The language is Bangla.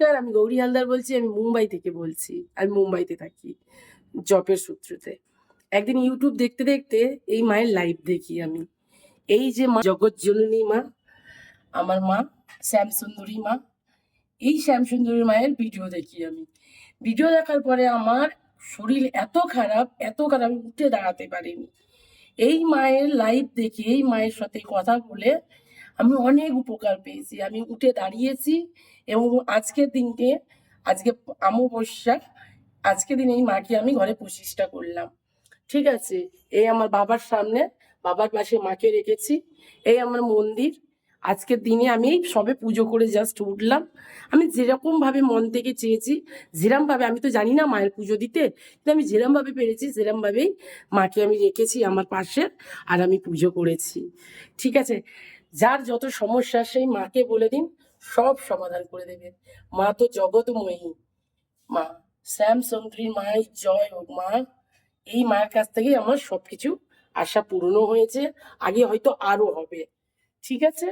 নমস্কার, আমি গৌরী হালদার বলছি, আমি মুম্বাই থেকে বলছি। আমি মুম্বাইতে থাকি জবের সূত্রতে। একদিন ইউটিউব দেখতে দেখতে এই মায়ের লাইভ দেখি আমি। এই যে মা জগৎ জননী মা, আমার মা, শ্যামসুন্দরী মা, এই শ্যামসুন্দরী মায়ের ভিডিও দেখি আমি। ভিডিও দেখার পরে আমার শরীর এত খারাপ এত খারাপ উঠে দাঁড়াতে পারিনি। এই মায়ের লাইভ দেখে, এই মায়ের সাথে কথা বলে আমি অনেক উপকার পেয়েছি। আমি উঠে দাঁড়িয়েছি এবং আজকের দিনকে, আজকে অমাবস্যা আজকে দিন এই মাকে আমি ঘরে প্রতিষ্ঠা করলাম। ঠিক আছে? এই আমার বাবার সামনে, বাবার পাশে মাকে রেখেছি। এই আমার মন্দির আজকের দিনে আমি এই সবে পুজো করে জাস্ট উঠলাম। আমি যেরকম ভাবে মন থেকে চেয়েছি, যেরম ভাবে, আমি তো জানি না মায়ের পুজো দিতে, কিন্তু আমি যেরম ভাবে পেরেছি, সেরম ভাবেই মাকে আমি রেখেছি আমার পাশে আর আমি পুজো করেছি। ঠিক আছে? যার যত সমস্যা, সেই মাকে বলে দিন, সব সমাধান করে দেবেন মা তো জগৎময়ী। মা শ্যাম সুন্দরীর মায়ের জয় হোক, মা। এই মায়ের কাছ থেকেই আমার সবকিছু আশা পূর্ণ হয়েছে। আগে হয়তো আরও হবে। ঠিক আছে?